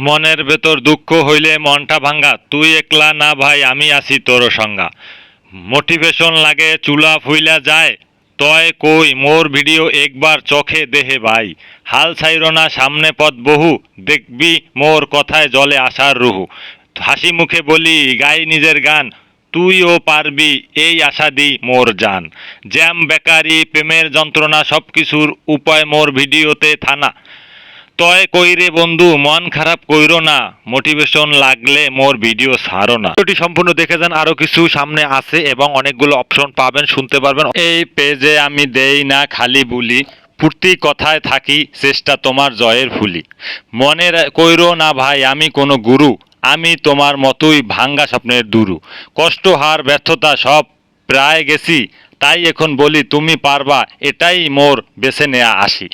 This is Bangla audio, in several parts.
মনের ভেতর দুঃখ হইলে মনটা ভাঙ্গা। তুই একলা না ভাই, আমি আছি তোর সঙ্গা। মোটিভেশন লাগে, চুলা ফুইলা যায়। তয় কই, মোর ভিডিও একবার চোখে দেহে ভাই। হাল ছাইর না, সামনে পথ বহু। দেখবি মোর কথায় জলে আসার রুহু। হাসি মুখে বলি, গাই নিজের গান। তুইও পারবি, এই আশা দি মোর জান। জ্যাম, বেকারি, প্রেমের যন্ত্রণা সব কিছুর উপায় মোর ভিডিওতে থানা। তয় কইরে বন্ধু, মন খারাপ কইরো না। মোটিভেশন লাগলে মোর ভিডিও ছাড়ো না। ভিডিওটি সম্পূর্ণ দেখে যান, আরও কিছু সামনে আছে এবং অনেকগুলো অপশন পাবেন, শুনতে পারবেন। এই পেজে আমি দেই না, খালি বুলি, প্রতি কথায় থাকি, চেষ্টা তোমার জয়ের ফুলি। মনে কইরো না ভাই, আমি কোনো গুরু, আমি তোমার মতোই ভাঙ্গা স্বপ্নের দুরু। কষ্ট, হার, ব্যর্থতা সব প্রায় গেছি তাই এখন বলি, তুমি পারবা, এটাই মোর বেছে নেয়া আসি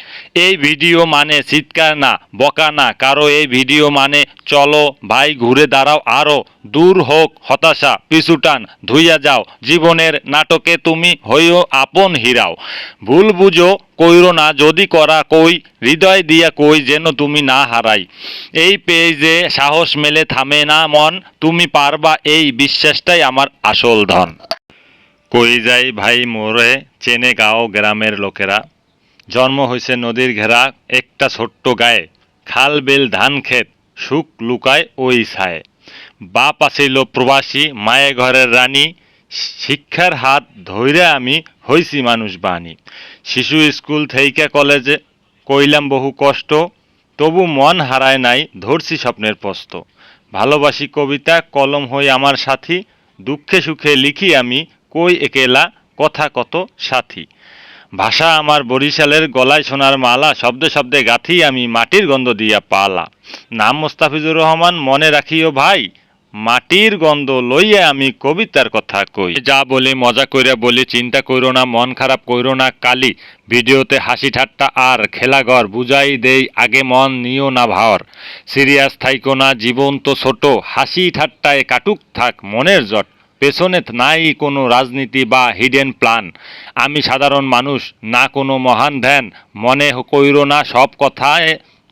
এই ভিডিও মানে চিৎকার না, বকা না, কারও এই ভিডিও মানে চলো ভাই ঘুরে দাঁড়াও আরও দূর হোক হতাশা পিছুটান ধুইয়া যাও, জীবনের নাটকে তুমি হইও আপন হীরাও। ভুল বুঝো, কইরো না, যদি করা কই, হৃদয় দিয়া কই যেন তুমি না হারাই। এই পেজে সাহস মেলে থামে না মন, তুমি পারবা, এই বিশ্বাসটাই আমার আসল ধন। কই যাই ভাই মোরে চেনে গাঁও গ্রামের লোকেরা। জন্ম হয়েছে নদীর ঘেরা একটা ছোট্ট গায়ে। খাল, বিল, ধান, ক্ষেত, সুখ লুকায় ওই ছায়। বাপ আছিল প্রবাসী, মায়ে ঘরের রানী। শিক্ষার হাত ধইরে আমি হইছি মানুষ বাণী। শিশু স্কুল থেইকা কলেজে কইলাম বহু কষ্ট। তবু মন হারায় নাই, ধরছি স্বপ্নের পস্ত। ভালোবাসি কবিতা, কলম হই আমার সাথী। দুঃখে সুখে লিখি আমি কই একেলা? কথা কত সাথী? ভাষা আমার বরিশালের গলায় সোনার মালা, শব্দে শব্দে গাথি আমি মাটির গন্ধ দিয়া পালা। নাম মোস্তাফিজুর রহমান, মনে রাখিও ভাই, মাটির গন্ধ লইয়া আমি কবিতার কথা কই। যা বলি, মজা কইরা বলি, চিন্তা কইরো না, মন খারাপ কইরো না, কালি। ভিডিওতে হাসি ঠাট্টা আর খেলাঘর বুঝাই দেই, আগে মন নিও না ভাওর সিরিয়াস থাইকো না জীবন তো ছোট, হাসি ঠাট্টায় কাটুক থাক মনের জট। পেছনে নাই কোনো রাজনীতি বা হিডেন প্ল্যান আমি সাধারণ মানুষ, না কোনো মহান ধ্যান। মনে কইর না, সব কথায়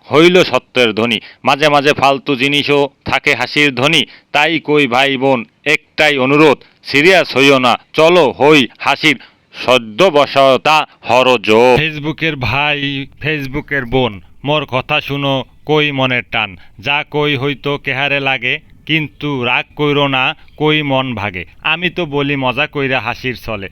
হইল সত্যের ধ্বনি। মাঝে মাঝে ফালতু জিনিসও থাকে হাসির ধ্বনি। তাই কই ভাই বোন একটাই অনুরোধ সিরিয়াস হইও না। চলো হই হাসির সদ্য বসতা হরজ ফেসবুকের ভাই, ফেসবুকের বোন, মোর কথা শুনো, কই মনের টান? যা কই হইতো কেহারে লাগে কিন্তু রাগ কইরো না, কই মন ভাগে। আমি তো বলি মজা কইরা হাসির চলে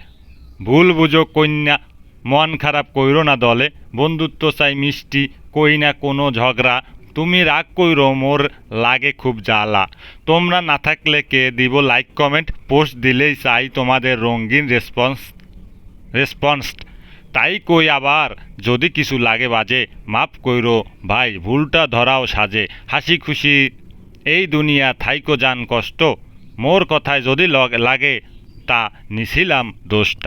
ভুল বুঝো কন্যা, মন খারাপ কইরো না দলে। বন্ধুত্ব চাই মিষ্টি, কই না কোনো ঝগড়া। তুমি রাগ কইরো, মোর লাগে খুব জ্বালা। তোমরা না থাকলে কে দিব লাইক কমেন্ট পোস্ট দিলেই চাই তোমাদের রঙিন রেসপন্স রেসপন্স তাই কই আবার, যদি কিছু লাগে বাজে মাপ কইরো। ভাই, ভুলটা ধরাও সাজে। হাসি খুশি এই দুনিয়া থাইকো যান কষ্ট। মোর কথায় যদি লগ- তা নিছিলাম দোষটা।